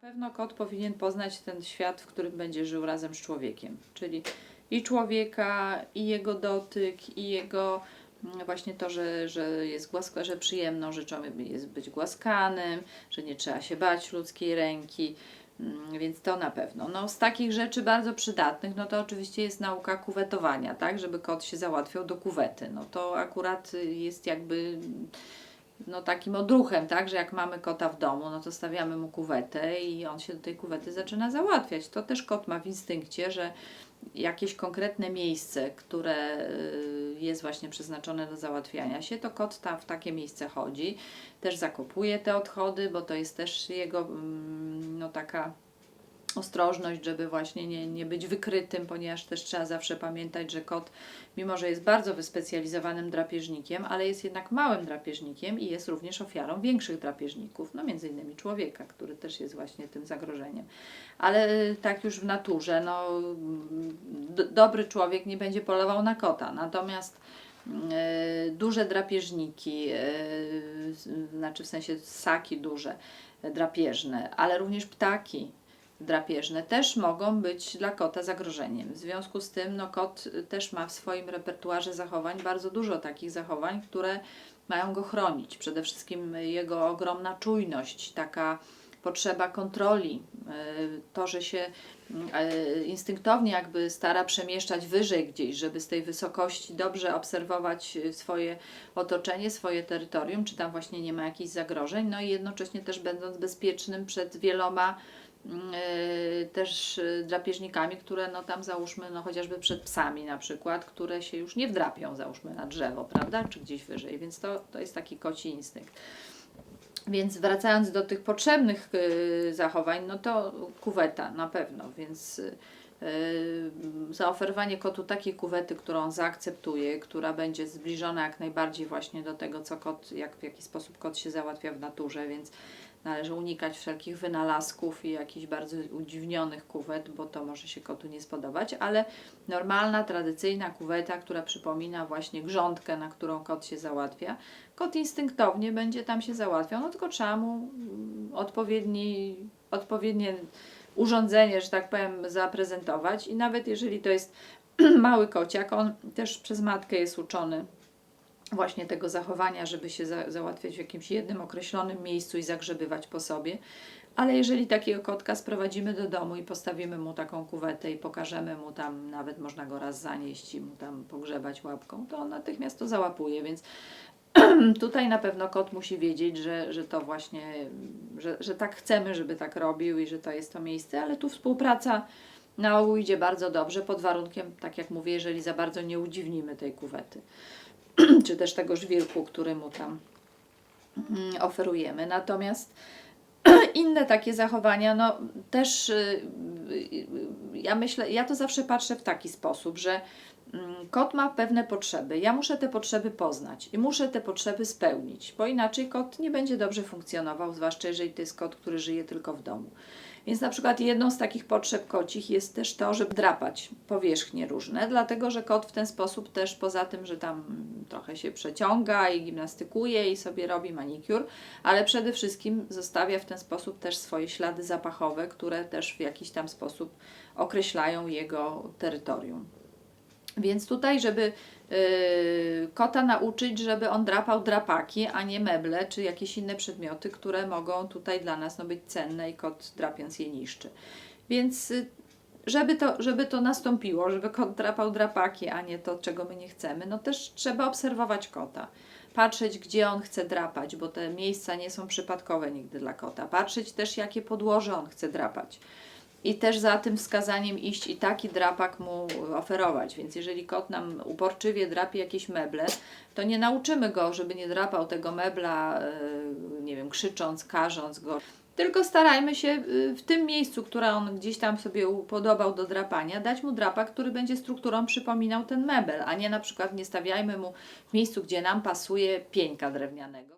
pewno kot powinien poznać ten świat, w którym będzie żył razem z człowiekiem, czyli i człowieka, i jego dotyk, i jego mm, właśnie to, że, że jest głaska, że przyjemną rzeczą jest być głaskanym, że nie trzeba się bać ludzkiej ręki. Mm, Więc to na pewno. No, z takich rzeczy bardzo przydatnych, no to oczywiście jest nauka kuwetowania, tak, żeby kot się załatwiał do kuwety. No to akurat jest jakby no takim odruchem, tak, że jak mamy kota w domu, no to stawiamy mu kuwetę i on się do tej kuwety zaczyna załatwiać. To też kot ma w instynkcie, że jakieś konkretne miejsce, które y, jest właśnie przeznaczone do załatwiania się, to kot tam w takie miejsce chodzi, też zakopuje te odchody, bo to jest też jego mm, no taka ostrożność, żeby właśnie nie, nie być wykrytym, ponieważ też trzeba zawsze pamiętać, że kot, mimo że jest bardzo wyspecjalizowanym drapieżnikiem, ale jest jednak małym drapieżnikiem i jest również ofiarą większych drapieżników, no między innymi człowieka, który też jest właśnie tym zagrożeniem. Ale tak już w naturze, no dobry człowiek nie będzie polował na kota, natomiast e, duże drapieżniki, e, znaczy w sensie ssaki duże, e, drapieżne, ale również ptaki drapieżne też mogą być dla kota zagrożeniem. W związku z tym no, kot też ma w swoim repertuarze zachowań bardzo dużo takich zachowań, które mają go chronić. Przede wszystkim jego ogromna czujność, taka potrzeba kontroli, y, to, że się y, instynktownie jakby stara przemieszczać wyżej gdzieś, żeby z tej wysokości dobrze obserwować swoje otoczenie, swoje terytorium, czy tam właśnie nie ma jakichś zagrożeń, no i jednocześnie też będąc bezpiecznym przed wieloma też y, drapieżnikami, które no tam załóżmy, no chociażby przed psami na przykład, które się już nie wdrapią załóżmy na drzewo, prawda, czy gdzieś wyżej, więc to, to jest taki koci instynkt. Więc wracając do tych potrzebnych y, zachowań, no to kuweta na pewno, więc y, y, zaoferowanie kotu takiej kuwety, którą zaakceptuje, która będzie zbliżona jak najbardziej właśnie do tego, co kot, jak, w jaki sposób kot się załatwia w naturze, więc należy unikać wszelkich wynalazków i jakichś bardzo udziwnionych kuwet, bo to może się kotu nie spodobać, ale normalna, tradycyjna kuweta, która przypomina właśnie grządkę, na którą kot się załatwia, kot instynktownie będzie tam się załatwiał, no tylko trzeba mu mm, odpowiedni, odpowiednie urządzenie, że tak powiem, zaprezentować. I nawet jeżeli to jest mały kociak, on też przez matkę jest uczony właśnie tego zachowania, żeby się za, załatwiać w jakimś jednym określonym miejscu i zagrzebywać po sobie. Ale jeżeli takiego kotka sprowadzimy do domu i postawimy mu taką kuwetę i pokażemy mu tam, nawet można go raz zanieść i mu tam pogrzebać łapką, to on natychmiast to załapuje, więc tutaj na pewno kot musi wiedzieć, że, że to właśnie, że, że tak chcemy, żeby tak robił i że to jest to miejsce, ale tu współpraca na ogół idzie bardzo dobrze, pod warunkiem, tak jak mówię, jeżeli za bardzo nie udziwnimy tej kuwety, czy też tego żwirku, który mu tam mm, oferujemy. Natomiast inne takie zachowania, no też y, y, ja myślę, ja to zawsze patrzę w taki sposób, że mm, kot ma pewne potrzeby. Ja muszę te potrzeby poznać i muszę te potrzeby spełnić, bo inaczej kot nie będzie dobrze funkcjonował, zwłaszcza jeżeli to jest kot, który żyje tylko w domu. Więc na przykład jedną z takich potrzeb kocich jest też to, żeby drapać powierzchnie różne, dlatego że kot w ten sposób też poza tym, że tam trochę się przeciąga i gimnastykuje i sobie robi manikur, ale przede wszystkim zostawia w ten sposób też swoje ślady zapachowe, które też w jakiś tam sposób określają jego terytorium. Więc tutaj, żeby yy, kota nauczyć, żeby on drapał drapaki, a nie meble czy jakieś inne przedmioty, które mogą tutaj dla nas no, być cenne i kot drapiąc je niszczy. Więc y, żeby to, żeby to nastąpiło, żeby kot drapał drapaki, a nie to, czego my nie chcemy, no też trzeba obserwować kota. Patrzeć, gdzie on chce drapać, bo te miejsca nie są przypadkowe nigdy dla kota. Patrzeć też, jakie podłoże on chce drapać. I też za tym wskazaniem iść i taki drapak mu oferować. Więc jeżeli kot nam uporczywie drapie jakieś meble, to nie nauczymy go, żeby nie drapał tego mebla, yy, nie wiem, krzycząc, karząc go. Tylko starajmy się yy, w tym miejscu, które on gdzieś tam sobie upodobał do drapania, dać mu drapak, który będzie strukturą przypominał ten mebel, a nie na przykład nie stawiajmy mu w miejscu, gdzie nam pasuje pieńka drewnianego.